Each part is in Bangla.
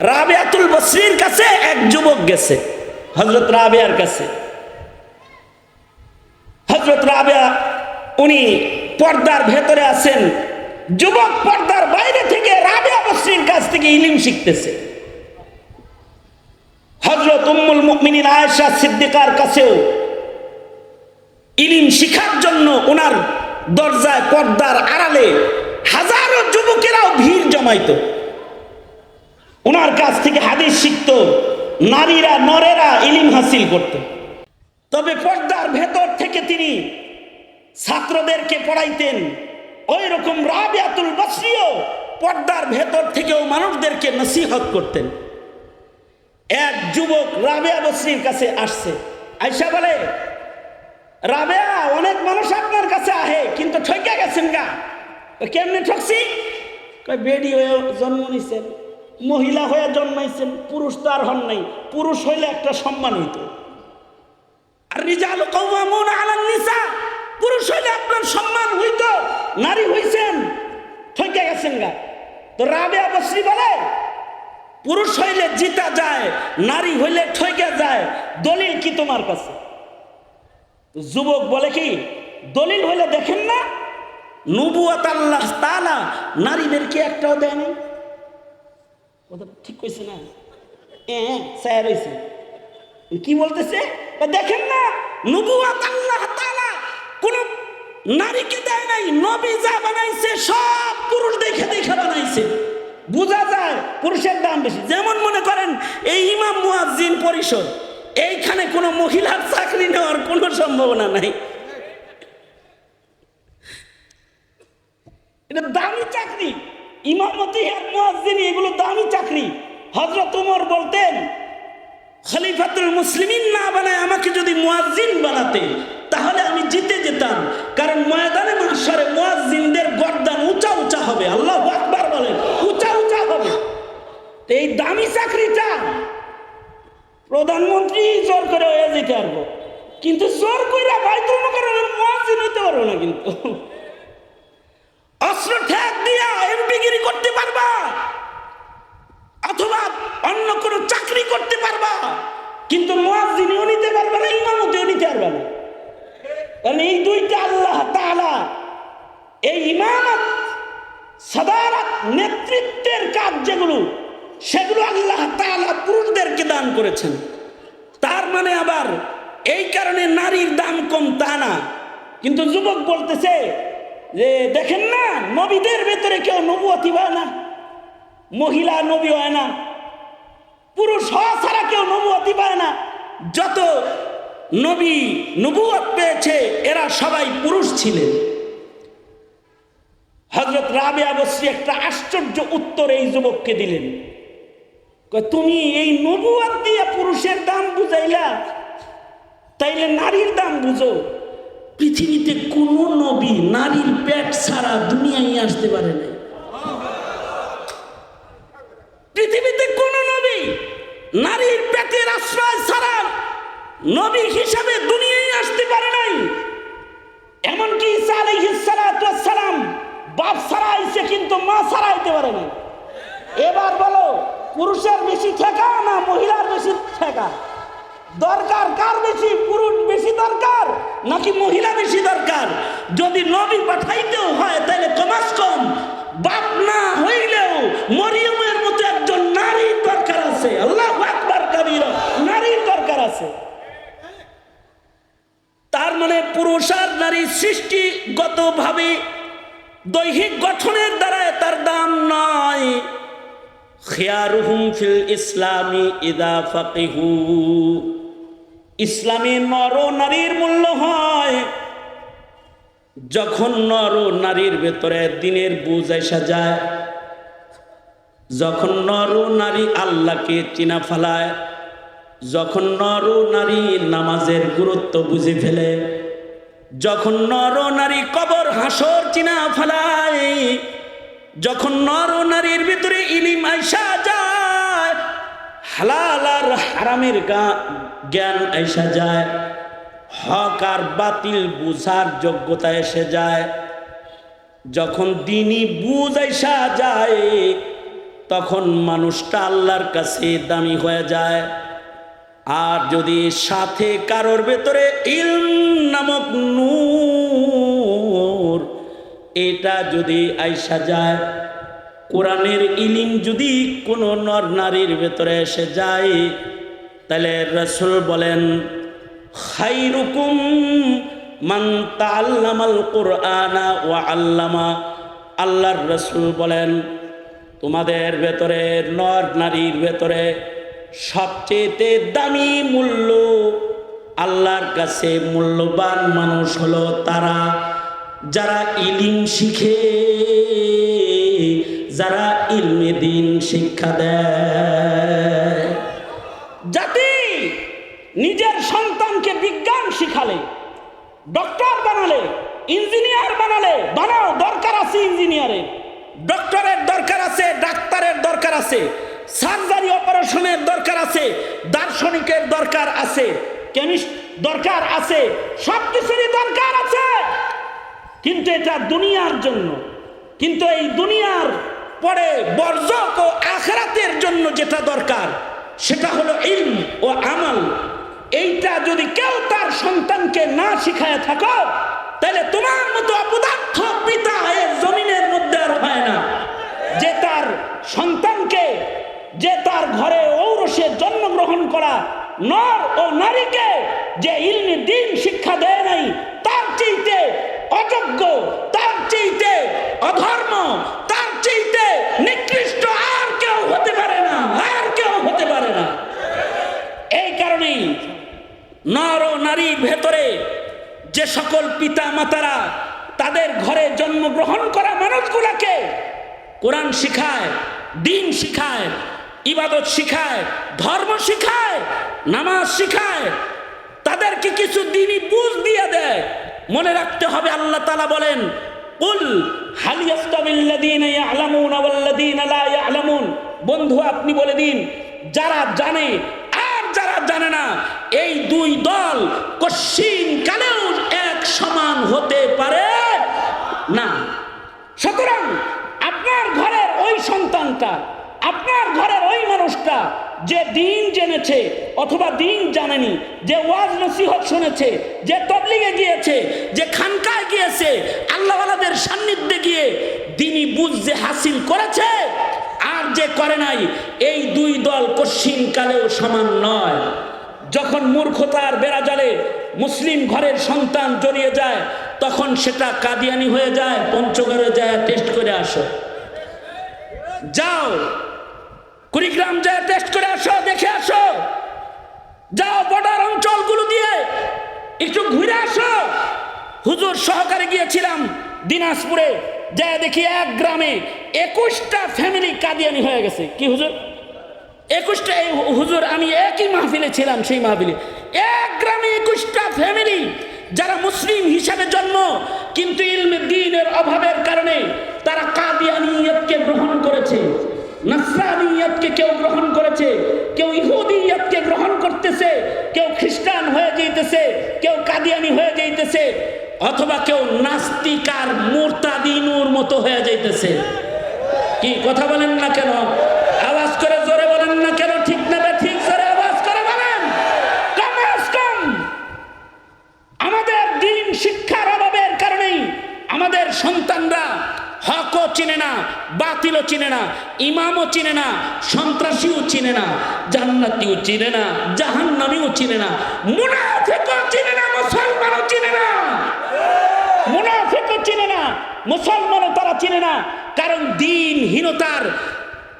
রাবেয়াতুল বসরির কাছে এক যুবক গেছে হজরত রাবেয়ার কাছে। হজরত রাবিয়া, উনি পর্দার ভেতরে আছেন। যুবক পর্দার বাইরে থেকে রাবেয়া বসরির কাছ থেকে ইলিম শিখতেছে। হজরত উম্মুল মুমিনিন আয়েশা সিদ্দিকার কাছেও ইলিম শিখার জন্য ওনার দরজায় পর্দার আড়ালে হাজারো যুবকেরাও ভিড় জমাইতো। ওনার কাছ থেকে হাদিস শিখত, নারীরা, নরেরা ইলিম হাসিল করত। তবে পর্দার ভেতর থেকে তিনি ছাত্রদেরকে পড়াইতেন। ওই রকম রাবিয়াতুল বসরিও পর্দার ভেতর থেকেও মানুষদেরকে নসিহত করতেন। এক যুবক রাবেয়া বসরির কাছে আসছে। আইসা বলে, রাবেয়া, অনেক মানুষ আপনার কাছে আহে, কিন্তু ঠকে গেছেন গা। কেমনে ঠকছি? বেডি হয়ে জন্ম নিছেন। মহিলা হয়ে জন্মাইছেন, পুরুষ তো আর হন নাই। পুরুষ হইলে একটা সম্মান হইত। আর রিজাল কওয়ামুন আলান নিসা, পুরুষ হইলে আপনার সম্মান হইতো। নারী হইছেন ঠকে গেছেন গা। তো রাবেয়া বসরি বলে, পুরুষ হইলে জিতা যায়, নারী হইলে ঠকে যায়। দলিল কি তোমার কাছে? যুবক বলে কি, দলিল হইলে দেখেন না নবুয়াত আল্লাহ তাআলা নারীদেরকে একটাও দেয়নি। ঠিক কইছে না? এ স্যার হইছে কি বলতেছে? দেখেন না নবুয়াত আল্লাহ তাআলা কোন নারীকে দেয় নাই, নবী যা বানাইছে, সব পুরুষ দেখে দেখে বানাইছে। বোঝা যায় পুরুষের দাম বেশি। যেমন মনে করেন, এই ইমাম মুয়াজ্জিন পরিষদ, এইখানে কোনো মহিলার চাকরি নেওয়ার কোনো সম্ভাবনা নাই। এটা দামি চাকরি। ইমামতি আর মুয়াজ্জিনি, এগুলো দামি চাকরি। হজরত উমর বলতেন, খলিফাতুল মুসলিমিন না বানায় আমাকে যদি মুয়াজ্জিন বানাতে তাহলে আমি জিতে যেতাম। কারণ ময়দানে মাসরে মুয়াজ্জিনদের গর্দান উঁচা উঁচা হবে। আল্লাহ আকবার বলেন, উঁচা উঁচা হবে। এই দামি চাকরিটা প্রধানমন্ত্রী জোর করে হয়ে যেতে পারব। কিন্তু জোর কইরা বাইতুল মুকাররমের মুয়াজ্জিন হইতে পারব না কিন্তু। কিন্তু মুয়াজ্জিনিও নিতে পারবে না, ইমামতিও নিতে পারবে না। কারণ এই দুইটা আল্লাহ তাআলা, এই ইমামত, সাদারাত নেতৃত্বের কাজ যেগুলো, সেগুলো আল্লাহ তাআলা পুরুষদেরকে দান করেছেন। তার মানে আবার এই কারণে নারীর দাম কম তা না। কিন্তু যুবক বলতেছে যে, দেখেন না, নবীদের ভেতরে কেউ নবুয়তি হয় না, মহিলা নবী হয় না। পুরুষ হওয়া ছাড়া কেউ নবুয়তি পায় না। যত নবী নবুয়ত পেয়েছে, এরা সবাই পুরুষ ছিলেন। হজরত রাবে বসরি একটা আশ্চর্য উত্তর এই যুবককে দিলেন। তুমি এই নবুয়াত দিয়ে পুরুষের দাম বুঝাইলা? তাইলে নারীর দাম বুঝো। পৃথিবীতে কোন নবী নারীর পেট ছাড়া দুনিয়ায় আসতে পারে না নবী হিসাবে দুনিয়ায় আসতে পারে নাই। এমনকি ঈসা সালাম বাপ ছাড়া আইছে কিন্তু মা ছাড়া আইতে পারে না এবার বলো, পুরুষের বেশি ঠেকা না মহিলার বেশি ঠেকা? দরকার কার বেশি, পুরুষ বেশি দরকার নাকি মহিলা বেশি দরকার? যদি নবী পাঠাইতেও হয়, তাহলে কমাস কম। বাপ না হইলেও মরিয়মের মতো একজন নারী দরকার আছে। আল্লাহ আকবার, কবির। নারীর দরকার আছে। মানে পুরুষ আর নারী সৃষ্টিগতভাবে দৈহিক গঠনের দ্বারায় তার দাম নয় খেয়ারুহুম ফিল ইসলামী নর নারীর মূল্য হয়। যখন নর নারীর ভেতরে দিনের বুঝ যায়, যখন নর নারী আল্লাহকে চিনা ফেলায় যখন নর নারী নামাজের গুরুত্ব বুঝে ফেলে, যখন নর নারী কবর হাসর চিনা ফেলায়, যখন নর নারীর ভিতরে ইলিম আইসা যায়, হালাল আর হারামের জ্ঞান আইসা যায়, হক আর বাতিল বুঝার যোগ্যতা এসে যায়। যখন দিনই বুঝ আইসা যায়, তখন মানুষটা আল্লাহর কাছে দামি হয়ে যায়। আর যদি সাথে কারোর ভেতরে ইলম নামক নূর, এটা যদি আইসা যায়, কোরআনের ইলিম যদি কোনো নর নারীর ভেতরে এসে যায়, তাহলে রসুল বলেন খাইরুকুম মান তাআল্লামাল কুরআনা ওয়া আল্লামা। আল্লাহর রসুল বলেন, তোমাদের ভেতরে নর নারীর ভেতরে সবচেয়ে দামি মূল্য, আল্লাহর কাছে মূল্যবান মানুষ হলো তারা। যারা ইলিম শিখে, যারা ইলমে দিন শিক্ষা দেয়। জাতি নিজের সন্তানকে বিজ্ঞান শিখালে, ডক্টর বানালে, ইঞ্জিনিয়ার বানালে, বানাও, দরকার আছে ইঞ্জিনিয়ারের। ডক্টরের দরকার আছে, ডাক্তারের দরকার আছে। সার্জারি অপারেশনের দরকার আছে, দার্শনিকের দরকার আছে, কেমিস্ট দরকার আছে, সব কিছুরই দরকার আছে। কিন্তু এটা দুনিয়ার জন্য। কিন্তু এই দুনিয়ার পরে বর্জক ও আখরাতের জন্য যেটা দরকার, সেটা হলো ইলম ও আমল। এইটা যদি কেউ তার সন্তানকে না শিখায় থাকো, তাহলে তোমার মতো অপদার্থ পিতা এর জমিনের মধ্যে আর হয় না। যে তার সন্তানকে যে তার ঘরে ঔরসে জন্মগ্রহণ করা, নর ও নারীকে যে ইলমি দিন শিক্ষা দেয় নাই, তার চেয়েতে অযোগ্য, তার চেয়েতে অধর্ম, তার চেয়েতে নিকৃষ্ট আর কেউ হতে পারে না, আর কেউ হতে পারে না। এই কারণেই নর ও নারীর ভেতরে যে সকল পিতা মাতারা তাদের ঘরে জন্মগ্রহণ করা মানুষগুলাকে কোরআন শিখায়, দিন শিখায় ইবাদত শিখায়, ধর্ম শিখায়, নামাজ শিখায়, তাদেরকে কিছু দিনই বুঝ দিয়ে দেয়। মনে রাখতে হবে, আল্লাহ তালা বলেন, কুল বন্ধু, আপনি বলে দিন, যারা জানে আর যারা জানে না, এই দুই দল কশিন কালেও এক সমান হতে পারে না। সুতরাং আপনার ঘরের ওই সন্তানটা আপনার ঘরের ওই মানুষটা যে দিন জেনেছে অথবা দিন জানেনি, যে ওয়াজ নসিহত শুনেছে, যে তবলিগে গিয়েছে, যে খানকায় গিয়েছে, আল্লাহওয়ালাদের সান্নিধ্যে গিয়ে দিনই বুঝ যে হাসিল করেছে আর যে করে নাই, এই দুই দল কশিন কালেও সমান নয়। যখন মূর্খতার বেড়া জলে মুসলিম ঘরের সন্তান জড়িয়ে যায়, তখন সেটা কাদিয়ানি হয়ে যায়, পঞ্চগড়ে যায়, টেস্ট করে আসো। যাও কুড়িগ্রাম যায় টেস্ট করে আসো, দেখে আসো। যাও বর্ডার অঞ্চলগুলো দিয়ে, একটু ঘুরে আসো। হুজুর সহকারে গিয়েছিলাম দিনাজপুরে যা দেখি এক গ্রামে একুশটা ফ্যামিলি কাদিয়ানি হয়ে গেছে। কি হুজুর? একুশটা, এই হুজুর, আমি একই মাহফিলে ছিলাম সেই মাহফিলে। এক গ্রামে একুশটা ফ্যামিলি যারা মুসলিম হিসাবে জন্ম, কিন্তু ইলমে দিনের অভাবের কারণে তারা কাদিয়ানিয়তকে গ্রহণ করেছে। নাসরানিয়তকে কেউ গ্রহণ করেছে, কেউ ইহুদিয়তকে গ্রহণ করতেছে, কেউ খ্রিস্টান হয়ে যাইতেছে, কেউ কাদিয়ানি হয়ে যাইতেছে, অথবা কেউ নাস্তিক আর মুরতাদিনুর মতো হয়ে যাইতেছে। কি কথা বলেন না কেন? আওয়াজ করে জোরে বলেন না কেন? ঠিক না ঠিক জোরে আওয়াজ করে বলেন। কম। আমাদের দিন শিক্ষার অভাবের কারণেই আমাদের সন্তানরা হকও চিনে না, বাতিলও চিনে না, ইমামও চিনে না, সন্ত্রাসীও চিনে না, জান্নাতিও চিনে না, জাহান্নামীও চিনে না, মুনাফিকও চিনে না, মুসলমানও চিনে না। মুনাফিকও চিনে না, মুসলমানও তারা চিনে না, কারণ দিনহীনতার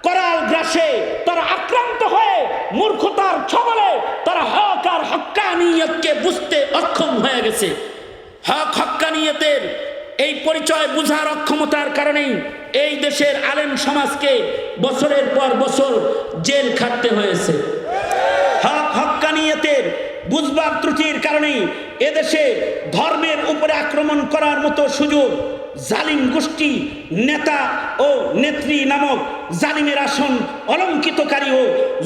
করাল গ্রাসে তারা আক্রান্ত হয়ে মূর্খতার ছবলে তারা হক আর হক্কানিয়তকে বুঝতে অক্ষম হয়ে গেছে। হক হক্কানিয়তের এই পরিচয় বুঝার অক্ষমতার কারণেই এই দেশের আলেম সমাজকে বছরের পর বছর জেল খাটতে হয়েছে। হক হক্কানিয়তের বুঝবার ত্রুটির কারণেই এদেশে ধর্মের উপরে আক্রমণ করার মতো সুযোগ জালিম গোষ্ঠী, নেতা ও নেত্রী নামক জালিমের আসন অলঙ্কিতকারী ও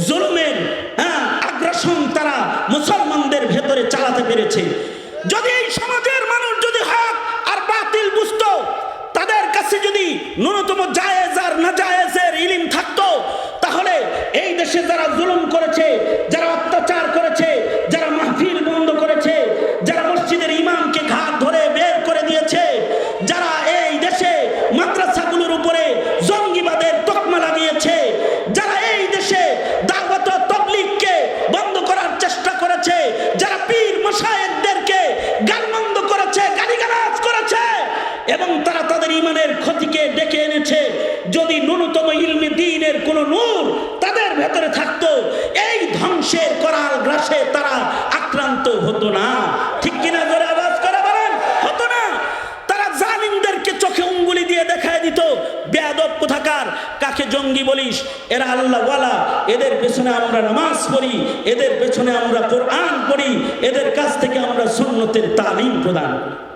জুলুমের হ্যাঁ আগ্রাসন তারা মুসলমানদের ভেতরে চালাতে পেরেছে। যদি এই সমাজের মানুষ ন্যূনতম জায়েজ আর না জায়েজের ইলিম থাকতো তাহলে এই দেশে যারা জুলুম করেছে যারা আক্রান্ত হতো না। ঠিক কিনা জোরে আওয়াজ করে বলেন? হতো না। তারা জালিমদেরকে চোখে উঙ্গুলি দিয়ে দেখায় দিত, বেয়াদব কোথাকার? কাকে জঙ্গি বলিস? এরা আল্লাহওয়ালা। এদের পেছনে আমরা নামাজ পড়ি, এদের পেছনে আমরা কোরআন পড়ি, এদের কাছ থেকে আমরা সুন্নতের তালিম প্রদান করি।